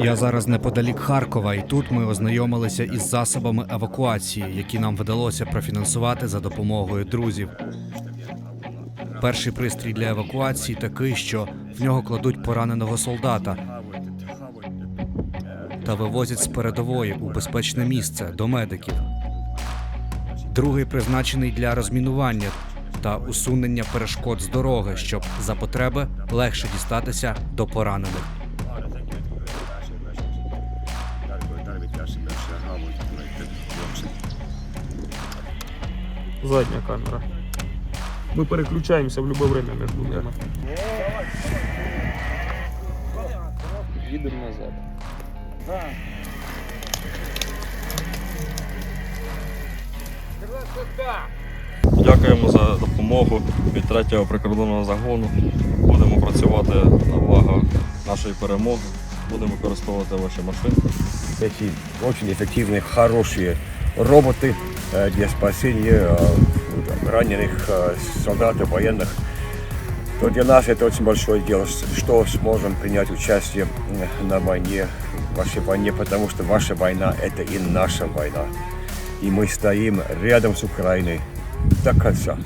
Я зараз неподалік Харкова, і тут ми ознайомилися із засобами евакуації, які нам вдалося профінансувати за допомогою друзів. Перший пристрій для евакуації такий, що в нього кладуть пораненого солдата та вивозять з передової у безпечне місце до медиків. Другий призначений для розмінування та усунення перешкод з дороги, щоб за потреби легше дістатися до поранених. Задня камера. Ми переключаємося в будь-яке время між ними. Їдемо назад. Дякуємо за допомогу від третього прикордонного загону. Будемо працювати на благо нашої перемоги. Будемо використовувати ваші машинки. Эти очень эффективные, хорошие роботы э, для спасения э, раненых э, солдат и военных. То для нас это очень большое дело, что сможем принять участие э, на войне, в вашей войне, потому что ваша война – это и наша война. И мы стоим рядом с Украиной до конца.